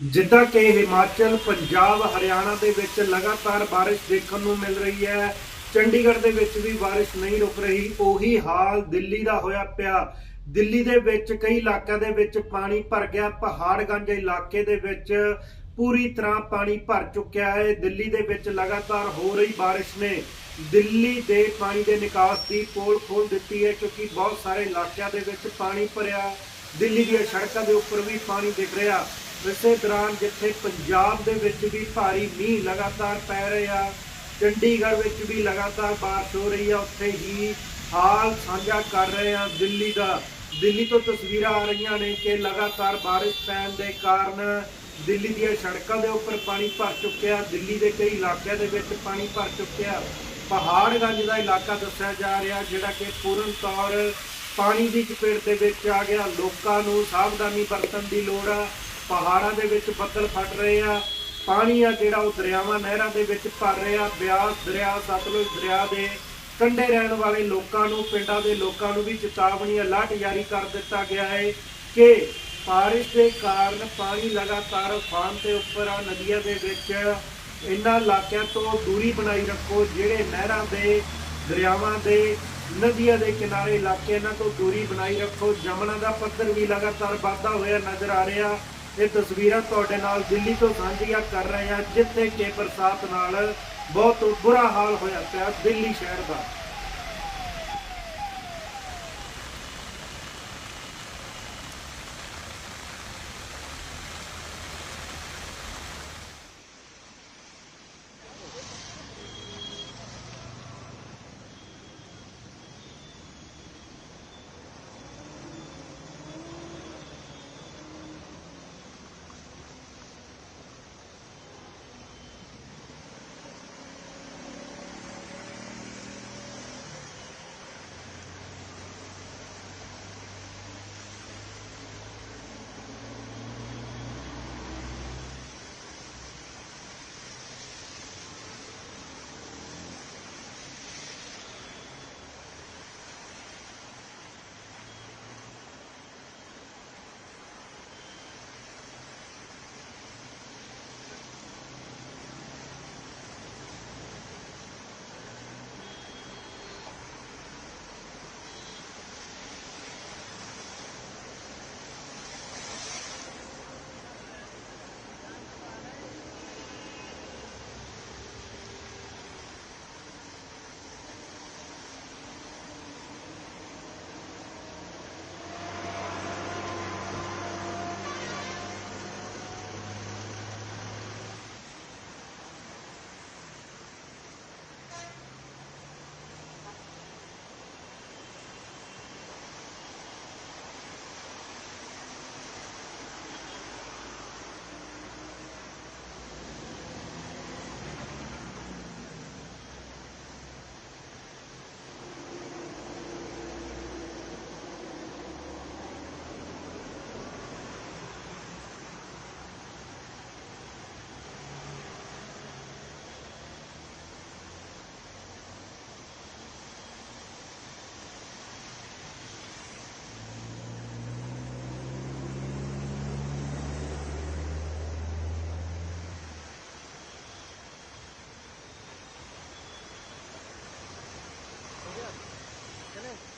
ਜਿੱਦਾਂ ਕਿ ਹਿਮਾਚਲ, ਪੰਜਾਬ, ਹਰਿਆਣਾ ਦੇ ਵਿੱਚ ਲਗਾਤਾਰ ਬਾਰਿਸ਼ ਦੇਖਣ ਨੂੰ ਮਿਲ ਰਹੀ ਹੈ। ਚੰਡੀਗੜ੍ਹ ਦੇ ਵਿੱਚ ਵੀ ਬਾਰਿਸ਼ ਨਹੀਂ ਰੁਕ ਰਹੀ। ਉਹੀ ਹਾਲ ਦਿੱਲੀ ਦਾ ਹੋਇਆ ਪਿਆ। ਦਿੱਲੀ ਦੇ ਵਿੱਚ ਕਈ ਇਲਾਕਿਆਂ ਦੇ ਵਿੱਚ ਪਾਣੀ ਭਰ ਗਿਆ। ਪਹਾੜਗੰਜ ਇਲਾਕੇ ਦੇ ਵਿੱਚ ਪੂਰੀ ਤਰ੍ਹਾਂ ਪਾਣੀ ਭਰ ਚੁੱਕਿਆ ਹੈ। ਦਿੱਲੀ ਦੇ ਵਿੱਚ ਲਗਾਤਾਰ ਹੋ ਰਹੀ ਬਾਰਿਸ਼ ਨੇ ਦਿੱਲੀ ਦੇ ਪਾਣੀ ਦੇ ਨਿਕਾਸ ਦੀ ਪੋਲ ਖੋਲ ਦਿੱਤੀ ਹੈ, ਕਿਉਂਕਿ ਬਹੁਤ ਸਾਰੇ ਇਲਾਕਿਆਂ ਦੇ ਵਿੱਚ ਪਾਣੀ ਭਰਿਆ। ਦਿੱਲੀ ਦੀਆਂ ਸੜਕਾਂ ਦੇ ਉੱਪਰ ਵੀ ਪਾਣੀ ਦਿਖ ਰਿਹਾ। ਇਸੇ ਦੌਰਾਨ ਜਿੱਥੇ ਪੰਜਾਬ ਦੇ ਵਿੱਚ ਵੀ ਭਾਰੀ ਮੀਂਹ ਲਗਾਤਾਰ ਪੈ ਰਿਹਾ, ਚੰਡੀਗੜ੍ਹ ਵਿੱਚ ਵੀ ਲਗਾਤਾਰ ਬਾਰਿਸ਼ ਹੋ ਰਹੀ ਆ, ਉੱਥੇ ਹੀ ਹਾਲ ਸਾਂਝਾ ਕਰ ਰਹੇ ਹਾਂ ਦਿੱਲੀ ਦਾ। ਦਿੱਲੀ ਤੋਂ ਤਸਵੀਰਾਂ ਆ ਰਹੀਆਂ ਨੇ ਕਿ ਲਗਾਤਾਰ ਬਾਰਿਸ਼ ਪੈਣ ਦੇ ਕਾਰਨ ਦਿੱਲੀ ਦੀਆਂ ਸੜਕਾਂ ਦੇ ਉੱਪਰ ਪਾਣੀ ਭਰ ਚੁੱਕਿਆ, ਦਿੱਲੀ ਦੇ ਕਈ ਇਲਾਕਿਆਂ ਦੇ ਵਿੱਚ ਪਾਣੀ ਭਰ ਚੁੱਕਿਆ। ਪਹਾੜਗੰਜ ਦਾ ਇਲਾਕਾ ਦੱਸਿਆ ਜਾ ਰਿਹਾ, ਜਿਹੜਾ ਕਿ ਪੂਰਨ ਤੌਰ ਪਾਣੀ ਦੀ ਚਪੇਟ ਦੇ ਵਿੱਚ ਆ ਗਿਆ। ਲੋਕਾਂ ਨੂੰ ਸਾਵਧਾਨੀ ਵਰਤਣ ਦੀ ਲੋੜ ਆ। ਪਹਾੜਾਂ ਦੇ ਵਿੱਚ ਬੱਦਲ ਫਟ ਰਹੇ ਆ, ਪਾਣੀ ਆ ਜਿਹੜਾ ਉਹ ਦਰਿਆਵਾਂ ਨਹਿਰਾਂ ਦੇ ਵਿੱਚ ਭਰ ਰਿਹਾ, ਬਿਆਸ, ਦਰਿਆ, ਸਤਲੁਜ ਦਰਿਆ ਦੇ ਕੰਢੇ ਰਹਿਣ ਵਾਲੇ ਲੋਕਾਂ ਨੂੰ, ਪਿੰਡਾਂ ਦੇ ਲੋਕਾਂ ਨੂੰ ਵੀ ਚੇਤਾਵਨੀ ਅਲਰਟ ਜਾਰੀ ਕਰ ਦਿੱਤਾ ਗਿਆ ਹੈ ਕਿ ਬਾਰਿਸ਼ ਦੇ ਕਾਰਨ ਪਾਣੀ ਲਗਾਤਾਰ ਉਫਾਨ ਤੇ ਉੱਪਰ ਆ, ਨਦੀਆਂ ਦੇ ਵਿੱਚ। ਇਹਨਾਂ ਇਲਾਕਿਆਂ ਤੋਂ ਦੂਰੀ ਬਣਾਈ ਰੱਖੋ, ਜਿਹੜੇ ਨਹਿਰਾਂ ਦੇ, ਦਰਿਆਵਾਂ ਦੇ, ਨਦੀਆਂ ਦੇ ਕਿਨਾਰੇ ਇਲਾਕੇ ਇਹਨਾਂ ਤੋਂ ਦੂਰੀ ਬਣਾਈ ਰੱਖੋ। ਜਮਨਾ ਦਾ ਪੱਧਰ ਵੀ ਲਗਾਤਾਰ ਵਾਧਾ ਹੋਇਆ ਨਜ਼ਰ ਆ ਰਿਹਾ। ਇਹ ਤਸਵੀਰਾਂ ਤੁਹਾਡੇ ਨਾਲ ਦਿੱਲੀ ਤੋਂ ਸਾਂਝੀਆਂ ਕਰ ਰਹੇ ਹਾਂ, ਜਿੱਥੇ ਕਿ ਬਰਸਾਤ ਨਾਲ ਬਹੁਤ ਬੁਰਾ ਹਾਲ ਹੋਇਆ ਪਿਆ ਦਿੱਲੀ ਸ਼ਹਿਰ ਦਾ। Ayan. Galing.